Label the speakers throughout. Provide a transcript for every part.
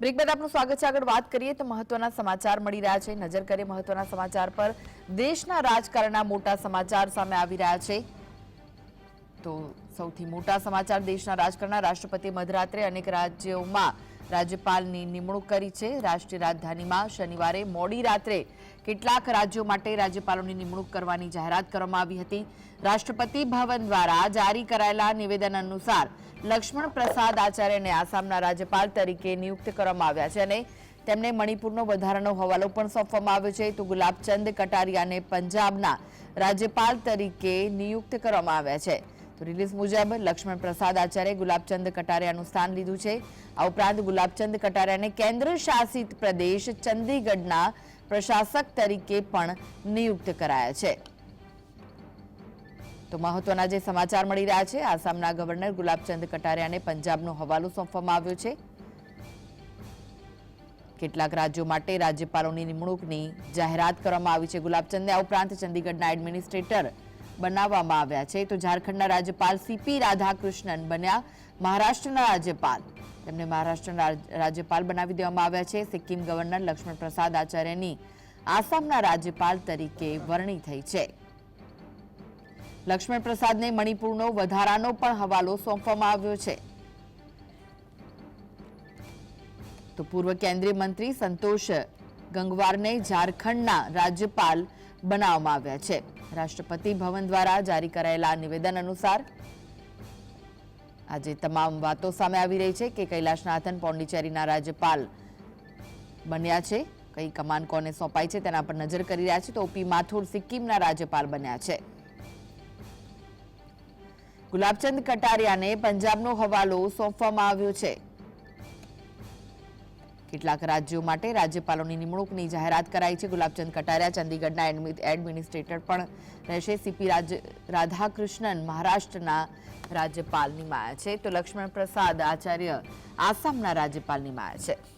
Speaker 1: Break આપનું સ્વાગત છે. આગળ વાત કરીએ તો મહત્વના સમાચાર મળી રહ્યા છે. નજર કરીએ મહત્વના સમાચાર પર. દેશના રાજકારણના મોટા સમાચાર સામે આવી રહ્યા છે. તો સૌથી મોટા સમાચાર દેશના રાજકારણના રાષ્ટ્રપતિ મધરાત્રે અનેક રાજ્યોમાં રાજ્યપાલની નિમણૂક કરી છે. રાષ્ટ્રીય રાજધાનીમાં શનિવારે મોડી રાત્રે કેટલાક રાજ્યો માટે રાજ્યપાલોની નિમણૂક કરવાની જાહેરાત કરવામાં આવી હતી. રાષ્ટ્રપતિ ભવન દ્વારા જારી કરાયેલા નિવેદન અનુસાર લક્ષ્મણ પ્રસાદ આચાર્યને આસામના રાજ્યપાલ તરીકે નિયુક્ત કરવામાં આવ્યા છે અને તેમને મણિપુરનો વધારાનો હવાલો પણ સોંપવામાં આવ્યો છે. તો ગુલાબચંદ કટારિયાને પંજાબના રાજ્યપાલ તરીકે નિયુક્ત કરવામાં આવ્યા છે. તો રિલીઝ મુજબ લક્ષ્મણ પ્રસાદ આચાર્ય ગુલાબચંદ કટારિયાનું સ્થાન લીધું છે. આ ઉપરાંત ગુલાબચંદ કટારિયાને કેન્દ્ર શાસિત પ્રદેશ ચંદીગઢના પ્રશાસક તરીકે પણ નિયુક્ત કરાયા છે. તો મહત્વના જે સમાચાર મળી રહ્યા છે, આસામના ગવર્નર ગુલાબચંદ કટારિયાને પંજાબનો હવાલો સોંપવામાં આવ્યો છે. કેટલાક રાજ્યો માટે રાજ્યપાલોની નિમણૂકની જાહેરાત કરવામાં આવી છે ગુલાબચંદને આ ઉપરાંત ચંદીગઢના એડમિનિસ્ટ્રેટર બનાવવામાં આવ્યા છે. તો ઝારખંડના રાજ્યપાલ સીપી રાધાકૃષ્ણન બન્યા મહારાષ્ટ્રના રાજ્યપાલ. તેમને મહારાષ્ટ્રના રાજ્યપાલ બનાવી દેવામાં આવ્યા છે. સિક્કિમ ગવર્નર લક્ષ્મણ પ્રસાદ આચાર્યની આસામના રાજ્યપાલ તરીકે વરણી થઈ છે. લક્ષ્મણ પ્રસાદને મણિપુરનો વધારાનો પણ હવાલો સોંપવામાં આવ્યો છે. તો પૂર્વ કેન્દ્રીય મંત્રી સંતોષ ગંગવારને ઝારખંડના રાજ્યપાલ બનાવવામાં આવ્યા છે. રાષ્ટ્રપતિ ભવન દ્વારા જારી કરાયેલા નિવેદન અનુસાર આજે તમામ વાતો સામે આવી રહી છે કે કૈલાશનાથન પોંડિચેરીના રાજ્યપાલ બન્યા છે. કઈ કમાન કોને સોંપાઈ છે તેના પર નજર કરી રહ્યા છે તો ઓપી માથુર સિક્કિમના રાજ્યપાલ બન્યા છે. ગુલાબચંદ કટારિયાને પંજાબનો હવાલો સોંપવામાં આવ્યો છે. કેટલાક રાજ્યો માટે રાજ્યપાલોની નિમણૂકની જાહેરાત કરાઈ છે. ગુલાબચંદ કટારિયા, ચંદીગઢના એડમિ- એડમિનિસ્ટ્રેટર પણ રહેશે. સીપી રાધાકૃષ્ણન મહારાષ્ટ્રના રાજ્યપાલ નિમાયા છે. તો લક્ષ્મણ પ્રસાદ આચાર્ય આસામના રાજ્યપાલ નિમાયા છે.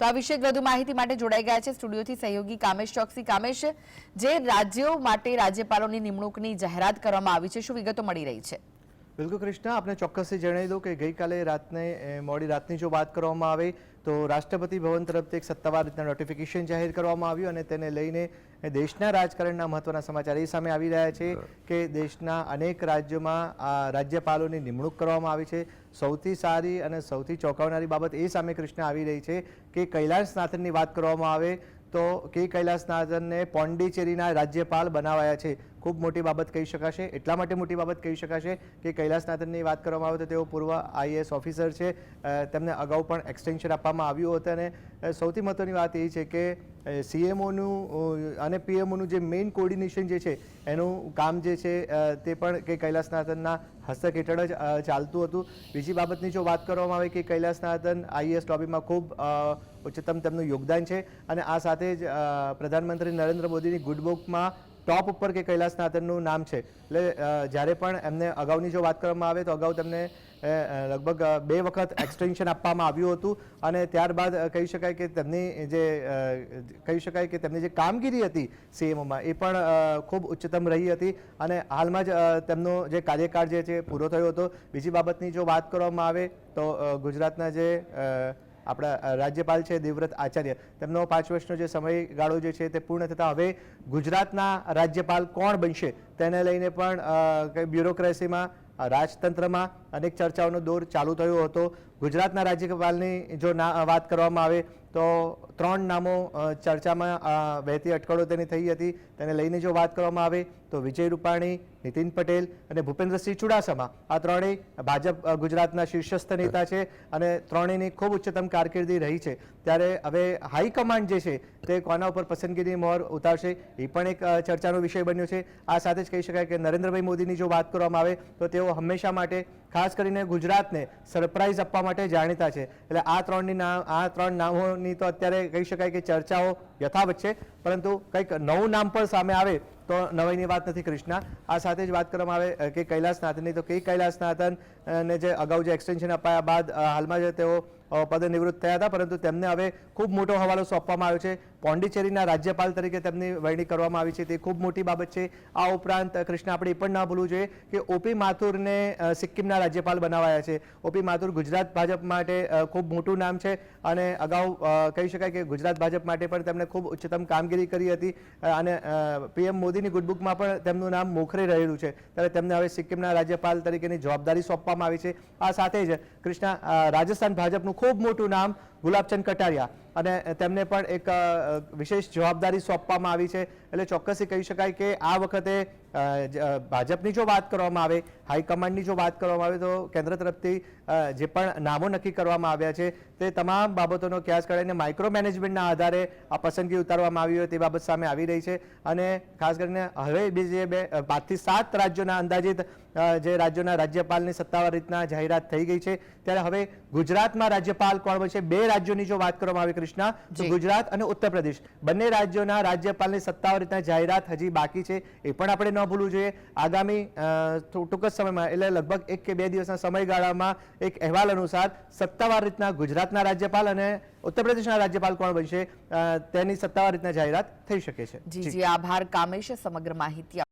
Speaker 1: તો આ વિશે વધુ માહિતી માટે જોડાઈ ગયા છે સ્ટુડિયોથી સહયોગી કામેશ ચોકસી. કામેશ, જે રાજ્યો માટે રાજ્યપાલોની નિમણૂકની જાહેરાત કરવામાં આવી છે, શું વિગતો મળી રહી છે?
Speaker 2: બિલકુલ કૃષ્ણ આપણે ચોક્કસથી જણાવી દઉં કે ગઈકાલે રાતને મોડી રાતની જો વાત કરવામાં આવે, તો રાષ્ટ્રપતિ ભવન તરફથી એક સત્તાવાર રીતના નોટિફિકેશન જાહેર કરવામાં આવ્યું અને તેને લઈને એ દેશના રાજકારણના મહત્વના સમાચાર એ સામે આવી રહ્યા છે કે દેશના અનેક રાજ્યોમાં આ રાજ્યપાલોની નિમણૂક કરવામાં આવી છે. સૌથી સારી અને સૌથી ચોંકાવનારી બાબત એ સામે કૃષ્ણ આવી રહી છે કે કૈલાસનાથનની વાત કરવામાં આવે તો કે કૈલાસનાથનને પોંડિચેરીના રાજ્યપાલ બનાવાયા છે. ખૂબ મોટી બાબત કહી શકાશે. એટલા માટે મોટી બાબત કહી શકાશે કે કૈલાસનાથનની વાત કરવામાં આવે તો તેઓ પૂર્વ આઈએએસ ઓફિસર છે. તેમને અગાઉ પણ એક્સટેન્શન આપવામાં આવ્યું હતું અને સૌથી મહત્વની વાત એ છે કે સીએમઓનું અને પીએમઓનું જે મેઇન કોર્ડિનેશન જે છે, એનું કામ જે છે તે પણ કે કૈલાસનાથનના હસ્તક હેઠળ જ ચાલતું હતું. બીજી બાબતની જો વાત કરવામાં આવે કે કૈલાસનાથન આઈએએસ લોબીમાં ખૂબ ઉચ્ચતમ તેમનું યોગદાન છે અને આ સાથે જ પ્રધાનમંત્રી નરેન્દ્ર મોદીની ગુડ બુકમાં ટોપ ઉપર કે કૈલાસનાથનનું નામ છે. એટલે જ્યારે પણ એમને અગાઉની જો વાત કરવામાં આવે તો અગાઉ તેમને લગભગ બે વખત એક્સટેન્શન આપવામાં આવ્યું હતું અને ત્યારબાદ કહી શકાય કે તેમની જે કહી શકાય કે તેમની જે કામગીરી હતી સીએમઓમાં એ પણ ખૂબ ઉચ્ચતમ રહી હતી અને હાલમાં જ તેમનો જે કાર્યકાળ જે છે પૂરો થયો હતો. બીજી બાબતની જો વાત કરવામાં આવે તો ગુજરાતના જે આપણા રાજ્યપાલ છે દેવવ્રત આચાર્ય. તેમનો પાંચ વર્ષનો જે સમયગાળો જે છે તે પૂર્ણ થતાં હવે ગુજરાતના રાજ્યપાલ કોણ બનશે તેને લઈને પણ બ્યુરોક્રેસીમાં રાજતંત્રમાં અનેક ચર્ચાઓનો દોર ચાલુ થયો હતો. ગુજરાતના રાજ્યપાલની જો વાત કરવામાં આવે તો ત્રણ નામો ચર્ચામાં વહેતી અટકળો તેની થઈ હતી. તેને લઈને જો વાત કરવામાં આવે તો વિજય રૂપાણી, નીતિન પટેલ અને ભૂપેન્દ્રસિંહ ચુડાસમા. આ ત્રણેય ભાજપ ગુજરાતના શીર્ષસ્થ નેતા છે અને ત્રણેયની ખૂબ ઉચ્ચતમ કારકિર્દી રહી છે. ત્યારે હવે હાઈકમાન્ડ જે છે તે કોના ઉપર પસંદગીની મોહર ઉતારશે એ પણ એક ચર્ચાનો વિષય બન્યો છે. આ સાથે જ કહી શકાય કે નરેન્દ્રભાઈ મોદીની જો વાત કરવામાં આવે તો તેઓ હંમેશા માટે ખાસ કરીને ગુજરાતને સરપ્રાઇઝ આપવા માટે જાણીતા છે. એટલે આ ત્રણની નામ આ ત્રણ નામોની તો અત્યારે કહી શકાય કે ચર્ચાઓ યથાવત છે. પરંતુ કંઈક નવું નામ પણ સામે આવે તો નવાઈની વાત નથી કૃષ્ણા. આ સાથે જ વાત કરવામાં આવે કે કૈલાસનાથનની તો કે કૈલાસનાથન ને જે અગાઉ જે એક્સટેન્શન અપાયા બાદ હાલમાં જે તેઓ પદે નિવૃત્ત થયા હતા, પરંતુ તેમને હવે ખૂબ મોટો હવાલો સોંપવામાં આવ્યો છે. પોંડિચેરીના રાજ્યપાલ તરીકે તેમની વહેણી કરવામાં આવી છે. તે ખૂબ મોટી બાબત છે. આ ઉપરાંત, કૃષ્ણ, આપણે એ પણ ના ભૂલવું જોઈએ કે ઓપી માથુરને સિક્કિમના રાજ્યપાલ બનાવાયા છે. ઓપી માથુર ગુજરાત ભાજપ માટે ખૂબ મોટું નામ છે અને અગાઉ કહી શકાય કે ગુજરાત ભાજપ માટે પણ તેમણે ખૂબ ઉચ્ચતમ કામગીરી કરી હતી અને પીએમ મોદીની ગુડબુકમાં પણ તેમનું નામ મોખરે રહેલું છે. ત્યારે તેમને હવે સિક્કિમના રાજ્યપાલ તરીકેની જવાબદારી સોંપવામાં આવી છે. આ સાથે જ કૃષ્ણા રાજસ્થાન ભાજપનું ખૂબ મોટું નામ ગુલાબચંદ કટારિયા. અને તેમને પણ એક વિશેષ જવાબદારી સોંપવામાં આવી છે. એટલે ચોક્કસથી કહી શકાય કે આ વખતે ભાજપની જો વાત કરવામાં આવે, હાઈકમાન્ડની જો વાત કરવામાં આવે, તો કેન્દ્ર તરફથી જે પણ નામો નક્કી કરવામાં આવ્યા છે, તે તમામ બાબતોનો ક્યાસ કરીને માઇક્રો મેનેજમેન્ટના આધારે આ પસંદગી ઉતારવામાં આવી હોય તે બાબત સામે આવી રહી છે. અને ખાસ કરીને હવે બીજે બે પાંચથી સાત રાજ્યોના અંદાજિત જે રાજ્યોના રાજ્યપાલની સત્તાવાર રીતના જાહેરાત થઈ ગઈ છે. ત્યારે હવે ગુજરાતમાં રાજ્યપાલ કોણ બનશે બે રાજ્યોની જો વાત કરવામાં આવે કૃષ્ણા તો ગુજરાત અને ઉત્તર પ્રદેશ. બંને રાજ્યોના રાજ્યપાલની સત્તાવાર રીતના જાહેરાત હજી બાકી છે. એ પણ આપણે ન ભૂલવું જોઈએ. આગામી ટૂંક જ સમયમાં એટલે લગભગ એક કે બે દિવસના સમયગાળામાં એક અહેવાલ અનુસાર સત્તાવાર રીતના ગુજરાતના રાજ્યપાલ અને ઉત્તર પ્રદેશના રાજ્યપાલ કોણ બનશે? તેની સત્તાવાર રીતના જાહેરાત થઈ શકે છે.
Speaker 1: જી. જી. આભાર કામેશ સમગ્ર માહિતી